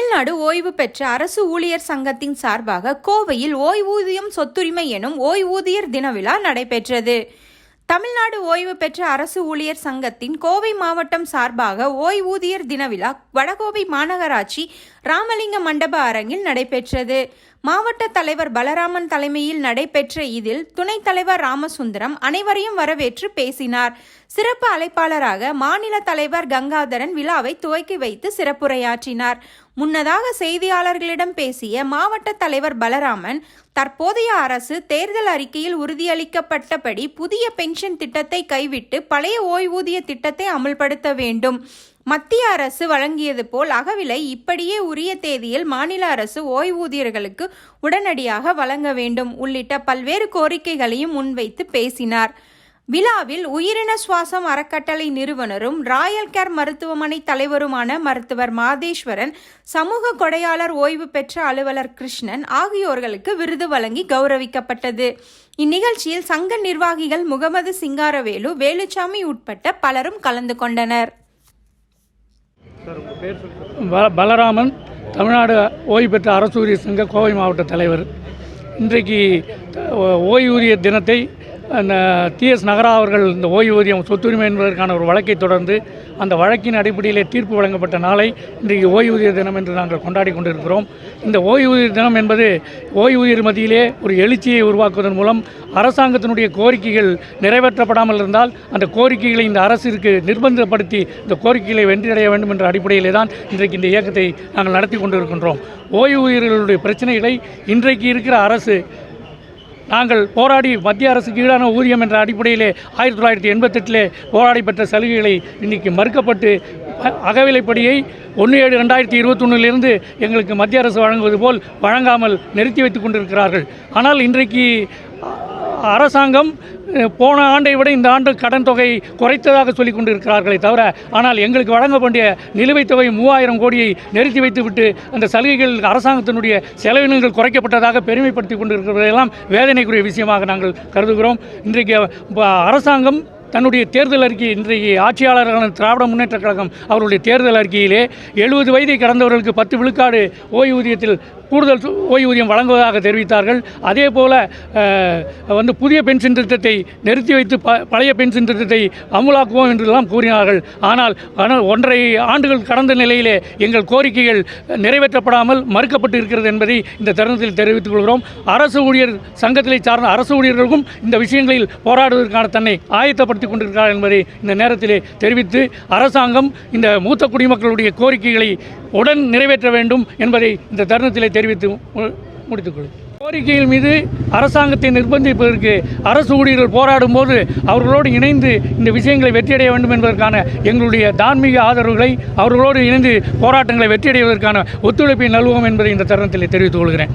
தமிழ்நாடு ஓய்வு பெற்ற அரசு ஊழியர் சங்கத்தின் சார்பாக கோவையில் ஓய்வூதியம் சொத்துரிமை எனும் ஓய்வூதியர் தின விழா நடைபெற்றது. தமிழ்நாடு ஓய்வு பெற்ற அரசு ஊழியர் சங்கத்தின் கோவை மாவட்டம் சார்பாக ஓய்வூதியர் தின விழா வடகோவை மாநகராட்சி ராமலிங்க மண்டப அரங்கில் நடைபெற்றது. மாவட்ட தலைவர் பலராமன் தலைமையில் நடைபெற்ற இதில் துணைத் தலைவர் ராமசுந்தரம் அனைவரையும் வரவேற்று பேசினார். சிறப்பு அழைப்பாளராக மாநில தலைவர் கங்காதரன் விழாவை துவக்கி வைத்து சிறப்புரையாற்றினார். முன்னதாக செய்தியாளர்களிடம் பேசிய மாவட்ட தலைவர் பலராமன் தற்போதைய அரசு தேர்தல் அறிக்கையில் உறுதியளிக்கப்பட்டபடி புதிய பென்ஷன் திட்டத்தை கைவிட்டு பழைய ஓய்வூதிய திட்டத்தை அமல்படுத்த வேண்டும். மத்திய அரசு வழங்கியது போல் அகவிலை இப்படியே உரிய தேதியில் மாநில அரசு ஓய்வூதியர்களுக்கு உடனடியாக வழங்க வேண்டும் உள்ளிட்ட பல்வேறு கோரிக்கைகளையும் முன்வைத்து பேசினார். விழாவில் உயிரின சுவாசம் அறக்கட்டளை நிறுவனரும் ராயல் கேர் மருத்துவமனை தலைவருமான மருத்துவர் மாதேஸ்வரன் சமூக கொடையாளர் ஓய்வு பெற்ற அலுவலர் கிருஷ்ணன் ஆகியோர்களுக்கு விருது வழங்கி கௌரவிக்கப்பட்டது. இந்நிகழ்ச்சியில் சங்க நிர்வாகிகள் முகமது சிங்காரவேலு வேலுச்சாமி உட்பட்ட பலரும் கலந்து கொண்டனர். பலராமன் தமிழ்நாடு ஓய்வு பெற்ற அரசு ஊழியர் சங்க கோவை மாவட்ட தலைவர். இன்றைக்கு ஓய்வூதிய தினத்தை டிஎஸ் நகரா அவர்கள் இந்த ஓய்வூதியம் சொத்துரிமை என்பதற்கான ஒரு வழக்கை தொடர்ந்து அந்த வழக்கின் அடிப்படையிலே தீர்ப்பு வழங்கப்பட்ட நாளை இன்றைக்கு ஓய்வூதிய தினம் என்று நாங்கள் கொண்டாடி கொண்டிருக்கிறோம். இந்த ஓய்வூதிய தினம் என்பது ஓய்வூதியர் மத்தியிலே ஒரு எழுச்சியை உருவாக்குவதன் மூலம் அரசாங்கத்தினுடைய கோரிக்கைகள் நிறைவேற்றப்படாமல் இருந்தால் அந்த கோரிக்கைகளை இந்த அரசிற்கு நிர்பந்தப்படுத்தி இந்த கோரிக்கைகளை வென்றடைய வேண்டும் என்ற அடிப்படையிலே தான் இன்றைக்கு இந்த இயக்கத்தை நாங்கள் நடத்தி கொண்டிருக்கின்றோம். ஓய்வூதியர்களுடைய பிரச்சனைகளை இன்றைக்கு இருக்கிற அரசு நாங்கள் போராடி மத்திய அரசுக்கு ஈடான ஊதியம் என்ற அடிப்படையிலே ஆயிரத்தி தொள்ளாயிரத்தி எண்பத்தெட்டிலே போராடி பெற்ற சலுகைகளை இன்றைக்கு மறுக்கப்பட்டு அ- அகவிலைப்படியை ஒன்று ஏழு ரெண்டாயிரத்தி இருபத்தொன்னிலிருந்து எங்களுக்கு மத்திய அரசு வழங்குவது போல் வழங்காமல் நிறுத்தி வைத்துக் கொண்டிருக்கிறார்கள். ஆனால் இன்றைக்கு அரசாங்கம் போன ஆண்டை விட இந்த ஆண்டு கடன் தொகை குறைத்ததாக சொல்லிக் கொண்டிருக்கிறார்களே தவிர ஆனால் எங்களுக்கு வழங்க வேண்டிய நிலுவைத் தொகை மூவாயிரம் கோடியை நிறுத்தி வைத்துவிட்டு அந்த சலுகைகள் அரசாங்கத்தினுடைய செலவினங்கள் குறைக்கப்பட்டதாக பெருமைப்படுத்தி கொண்டிருக்கிறதெல்லாம் வேதனைக்குரிய விஷயமாக நாங்கள் கருதுகிறோம். இன்றைக்கு அரசாங்கம் தன்னுடைய தேர்தல் அறிக்கை இன்றைக்கு ஆட்சியாளர்களான திராவிட முன்னேற்றக் கழகம் அவருடைய தேர்தல் அறிக்கையிலே எழுபது வயதை கடந்தவர்களுக்கு பத்து விழுக்காடு ஓய்வூதியத்தில் கூடுதல் ஓய்வூதியம் வழங்குவதாக தெரிவித்தார்கள். அதே போல் வந்து புதிய பென்ஷன் திட்டத்தை நிறுத்தி வைத்து ப பழைய பென்ஷன் திட்டத்தை அமுலாக்குவோம் என்றெல்லாம் கூறினார்கள். ஆனால் ஆனால் ஒன்றரை ஆண்டுகள் கடந்த நிலையிலே எங்கள் கோரிக்கைகள் நிறைவேற்றப்படாமல் மறுக்கப்பட்டு இருக்கிறது என்பதை இந்த தருணத்தில் தெரிவித்துக் கொள்கிறோம். அரசு ஊழியர் சங்கத்திலே சார்ந்த அரசு ஊழியர்களுக்கும் இந்த விஷயங்களில் போராடுவதற்கான தன்னை ஆயத்தப்படுத்திக் கொண்டிருக்கிறார் என்பதை இந்த நேரத்திலே தெரிவித்து அரசாங்கம் இந்த மூத்த குடிமக்களுடைய கோரிக்கைகளை உடன் நிறைவேற்ற வேண்டும் என்பதை இந்த தருணத்திலே தெரிவித்து முடித்துக்கொள்ளும் கோரிக்கைகள் மீது அரசாங்கத்தை நிர்பந்திப்பதற்கு அரசு ஊழியர்கள் போராடும் போது அவர்களோடு இணைந்து இந்த விஷயங்களை வெற்றியடைய வேண்டும் என்பதற்கான எங்களுடைய தார்மீக ஆதரவுகளை அவர்களோடு இணைந்து போராட்டங்களை வெற்றியடைவதற்கான ஒத்துழைப்பை நல்வோம் என்பதை இந்த தருணத்தில் தெரிவித்துக் கொள்கிறேன்.